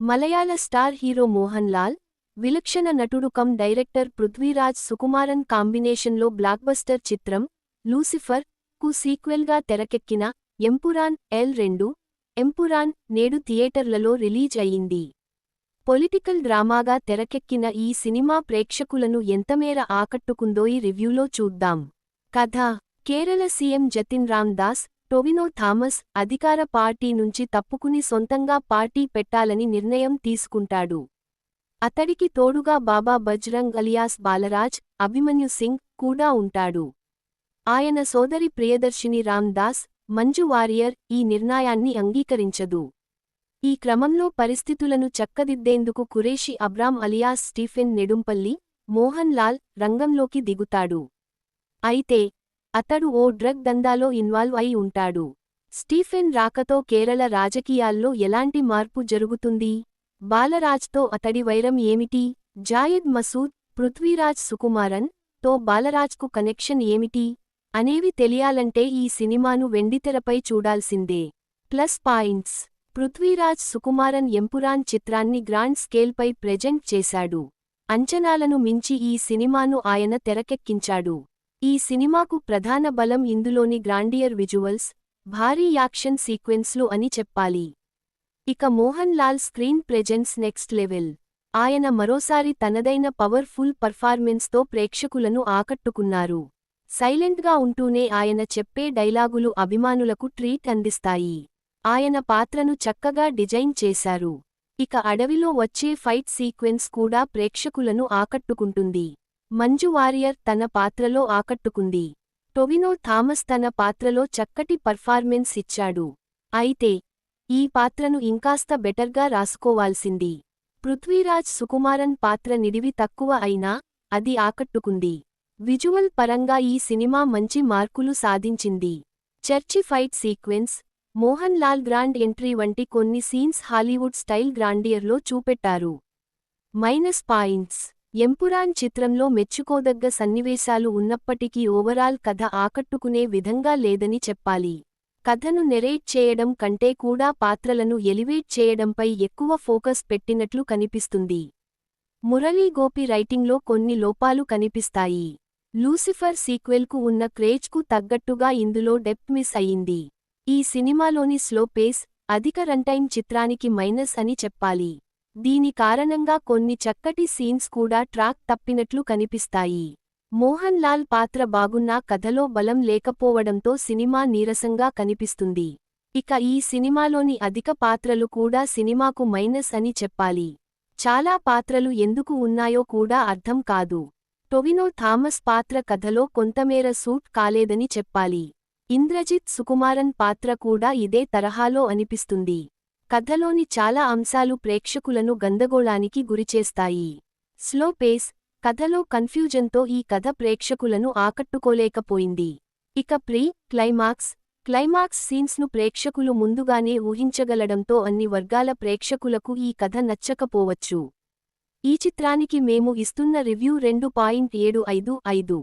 మలయాళ star hero Mohan Lal విలక్షణ నటుడు come director Prithviraj Sukumaran కాంబినేషన్లో బ్లాక్బస్టర్ చిత్రం లూసిఫర్కు సీక్వెల్గా తెరకెక్కిన ఎంపురాన్ ఎల్ రెండు ఎంపురాన్ నేడు థియేటర్లలో రిలీజ్ అయింది పొలిటికల్ డ్రామాగా తెరకెక్కిన ఈ సినిమా ప్రేక్షకులను ఎంతమేర ఆకట్టుకుందో ఈ రివ్యూలో చూద్దాం. కథ కేరళ సీఎం జతిన్ రామ్ దాస్ టొవినో థామస్ అధికార పార్టీ నుంచి తప్పుకుని సొంతంగా పార్టీ పెట్టాలని నిర్ణయం తీసుకుంటాడు. అతడికి తోడుగా బాబా బజ్రంగ్ అలియాస్ బాలరాజ్ అభిమన్యు సింగ్ కూడా ఉంటాడు. ఆయన సోదరి ప్రియదర్శిని రామ్దాస్ మంజు వారియర్ ఈ నిర్ణయాన్ని అంగీకరించదు. ఈ క్రమంలో పరిస్థితులను చక్కదిద్దేందుకు Khureshi Abram alias Stephen Nedumpally Mohan Lal రంగంలోకి దిగుతాడు. అయితే అతడు ఓ డ్రగ్ దందాలో ఇన్వాల్వ్ అయి ఉంటాడు. స్టీఫెన్ రాకతో కేరళ రాజకీయాల్లో ఎలాంటి మార్పు జరుగుతుంది? బాలరాజ్తో అతడి వైరం ఏమిటి? జాయద్ మసూద్ పృథ్వీరాజ్ సుకుమారన్తో బాలరాజ్కు కనెక్షన్ ఏమిటి? అనేవి తెలియాలంటే ఈ సినిమాను వెండితెరపై చూడాల్సిందే. Plus points. పృథ్వీరాజ్ సుకుమారన్ ఎంపురాన్ చిత్రాన్ని గ్రాండ్ స్కేల్పై ప్రెజెంట్ చేశాడు. అంచనాలను మించి ఈ సినిమాను ఆయన తెరకెక్కించాడు. ఈ సినిమాకు ప్రధాన బలం ఇందులోని గ్రాండియర్ విజువల్స్ భారీ యాక్షన్ సీక్వెన్స్లు అని చెప్పాలి. ఇక Mohan Lal screen presence next level. ఆయన మరోసారి తనదైన పవర్ఫుల్ పర్ఫార్మెన్స్తో ప్రేక్షకులను ఆకట్టుకున్నారు. సైలెంట్గా ఉంటూనే ఆయన చెప్పే డైలాగులు అభిమానులకు ట్రీట్ అందిస్తాయి. ఆయన పాత్రను చక్కగా డిజైన్ చేశారు. ఇక అడవిలో వచ్చే ఫైట్ సీక్వెన్స్ కూడా ప్రేక్షకులను ఆకట్టుకుంటుంది. మంజు వారియర్ తన పాత్రలో ఆకట్టుకుంది. టొవినో థామస్ తన పాత్రలో చక్కటి పర్ఫార్మెన్స్ ఇచ్చాడు. అయితే ఈ పాత్రను ఇంకాస్త బెటర్గా రాసుకోవాల్సింది. పృథ్వీరాజ్ సుకుమారన్ పాత్ర నిడివి తక్కువ అయినా అది ఆకట్టుకుంది. విజువల్ పరంగా ఈ సినిమా మంచి మార్కులు సాధించింది. Church fight sequence Mohan Lal grand entry వంటి కొన్ని సీన్స్ హాలీవుడ్ స్టైల్ గ్రాండియర్లో చూపెట్టారు. మైనస్ పాయింట్స్ ఎంపురాన్ చిత్రంలో మెచ్చుకోదగ్గ సన్నివేశాలు ఉన్నప్పటికీ ఓవరాల్ కథ ఆకట్టుకునే విధంగా లేదని చెప్పాలి. కథను నెరేట్ చేయడం కంటే కూడా పాత్రలను ఎలివేట్ చేయడంపై ఎక్కువ ఫోకస్ పెట్టినట్లు కనిపిస్తుంది. మురళీ గోపి రైటింగ్లో కొన్ని లోపాలు కనిపిస్తాయి. లూసిఫర్ సీక్వెల్కు ఉన్న క్రేజ్కు తగ్గట్టుగా ఇందులో డెప్త్ మిస్ అయింది. ఈ సినిమాలోని స్లో పేస్ అధిక రన్టైమ్ చిత్రానికి మైనస్ అని చెప్పాలి. దీని కారణంగా కొన్ని చక్కటి సీన్స్ కూడా ట్రాక్ తప్పినట్లు కనిపిస్తాయి. మోహన్ లాల్ పాత్ర బాగున్నా కథలో బలం లేకపోవడంతో సినిమా నీరసంగా కనిపిస్తుంది. ఇక ఈ సినిమాలోని అధిక పాత్రలు కూడా సినిమాకు మైనస్ అని చెప్పాలి. చాలా పాత్రలు ఎందుకు ఉన్నాయో కూడా అర్థం కాదు. టొవినో థామస్ పాత్ర కథలో కొంతమేర సూట్ కాలేదని చెప్పాలి. ఇంద్రజిత్ సుకుమారన్ పాత్ర కూడా ఇదే తరహాలో అనిపిస్తుంది. కథలోని చాలా అంశాలు ప్రేక్షకులను గందగోళానికి గురిచేస్తాయి. స్లో పేస్ కథలో కన్ఫ్యూజన్తో ఈ కథ ప్రేక్షకులను ఆకట్టుకోలేకపోయింది. ఇక ప్రీ క్లైమాక్స్ క్లైమాక్స్ సీన్స్ను ప్రేక్షకులు ముందుగానే ఊహించగలడంతో అన్ని వర్గాల ప్రేక్షకులకు ఈ కథ నచ్చకపోవచ్చు. ఈ చిత్రానికి మేము ఇస్తున్న రివ్యూ రెండు పాయింట్ ఏడు ఐదు ఐదు.